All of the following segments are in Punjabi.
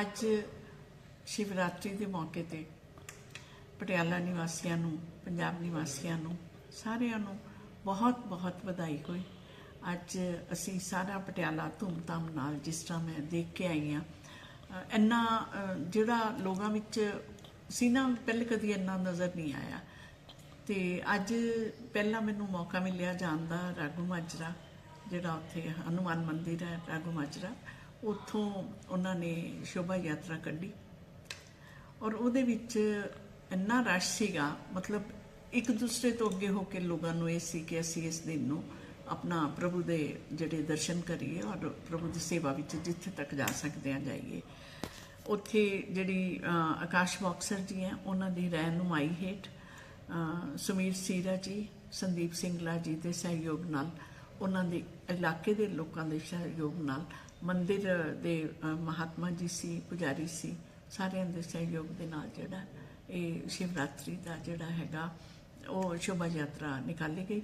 ਅੱਜ ਸ਼ਿਵਰਾਤਰੀ ਦੇ ਮੌਕੇ ਤੇ ਪਟਿਆਲਾ ਨਿਵਾਸੀਆਂ ਨੂੰ, ਪੰਜਾਬ ਨਿਵਾਸੀਆਂ ਨੂੰ, ਸਾਰਿਆਂ ਨੂੰ ਬਹੁਤ ਬਹੁਤ ਵਧਾਈ ਹੋਈ। ਅੱਜ ਅਸੀਂ ਸਾਰਾ ਪਟਿਆਲਾ ਧੂਮਧਾਮ ਨਾਲ ਜਿਸ ਤਰ੍ਹਾਂ ਮੈਂ ਦੇਖ ਕੇ ਆਈ ਹਾਂ ਇੰਨਾ ਜਿਹੜਾ ਲੋਕਾਂ ਵਿੱਚ ਸੀ ਨਾ, ਪਹਿਲੇ ਕਦੀ ਇੰਨਾ ਨਜ਼ਰ ਨਹੀਂ ਆਇਆ। ਤੇ ਅੱਜ ਪਹਿਲਾਂ ਮੈਨੂੰ ਮੌਕਾ ਮਿਲਿਆ ਜਾਣ ਦਾ ਰਾਗੂ ਮਾਜਰਾ, ਜਿਹੜਾ ਉੱਥੇ ਹਨੂਮਾਨ ਮੰਦਿਰ ਹੈ ਰਾਗੂ ਮਾਜਰਾ। ਉੱਥੋਂ ਉਹਨਾਂ ਨੇ ਸ਼ੋਭਾ ਯਾਤਰਾ ਕੱਢੀ। ਔਰ ਉਹਦੇ ਵਿੱਚ ਇੰਨਾ ਰਸ਼ ਸੀਗਾ, ਮਤਲਬ ਇੱਕ ਦੂਸਰੇ ਤੋਂ ਅੱਗੇ ਹੋ ਕੇ ਲੋਕਾਂ ਨੂੰ ਇਹ ਸੀ ਕਿ ਅਸੀਂ ਇਸ ਦਿਨ ਨੂੰ ਆਪਣਾ ਪ੍ਰਭੂ ਦੇ ਜਿਹੜੇ ਦਰਸ਼ਨ ਕਰੀਏ ਔਰ ਪ੍ਰਭੂ ਦੀ ਸੇਵਾ ਵਿੱਚ ਜਿੱਥੇ ਤੱਕ ਜਾ ਸਕਦੇ ਆ ਜਾਈਏ। ਉੱਥੇ ਜਿਹੜੀ ਆਕਾਸ਼ ਬਾਕਸਰ ਜੀ ਹੈ, ਉਹਨਾਂ ਦੀ ਰਹਿਨੁਮਾਈ ਹੇਠ ਸੁਮੀਰ ਸੀਰਾ ਜੀ, ਸੰਦੀਪ ਸਿੰਘਲਾ ਜੀ ਦੇ ਸਹਿਯੋਗ ਨਾਲ, ਉਹਨਾਂ ਦੇ ਇਲਾਕੇ ਦੇ ਲੋਕਾਂ ਦੇ ਸਹਿਯੋਗ ਨਾਲ ਮੰਦਿਰ ਦੇ ਮਹਾਤਮਾ ਜੀ ਸੀ, ਪੁਜਾਰੀ ਸੀ, ਸਾਰਿਆਂ ਦੇ ਸਹਿਯੋਗ ਦੇ ਨਾਲ ਜਿਹੜਾ ਇਹ ਸ਼ਿਵਰਾਤਰੀ ਦਾ ਜਿਹੜਾ ਹੈਗਾ, ਉਹ ਸ਼ੋਭਾ ਯਾਤਰਾ ਨਿਕਾਲੀ ਗਈ।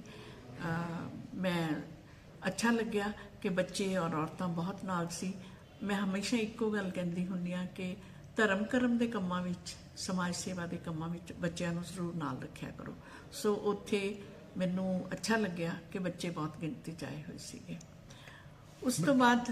ਮੈਂ ਅੱਛਾ ਲੱਗਿਆ ਕਿ ਬੱਚੇ ਔਰ ਔਰਤਾਂ ਬਹੁਤ ਨਾਲ ਸੀ। ਮੈਂ ਹਮੇਸ਼ਾ ਇੱਕੋ ਗੱਲ ਕਹਿੰਦੀ ਹੁੰਦੀ ਆ ਕਿ ਧਰਮ ਕਰਮ ਦੇ ਕੰਮਾਂ ਵਿੱਚ, ਸਮਾਜ ਸੇਵਾ ਦੇ ਕੰਮਾਂ ਵਿੱਚ ਬੱਚਿਆਂ ਨੂੰ ਜ਼ਰੂਰ ਨਾਲ ਰੱਖਿਆ ਕਰੋ। ਸੋ ਉੱਥੇ ਮੈਨੂੰ ਅੱਛਾ ਲੱਗਿਆ ਕਿ ਬੱਚੇ ਬਹੁਤ ਗਿਣਤੀ ਚ ਆਏ ਹੋਏ ਸੀਗੇ। ਉਸ ਤੋਂ ਬਾਅਦ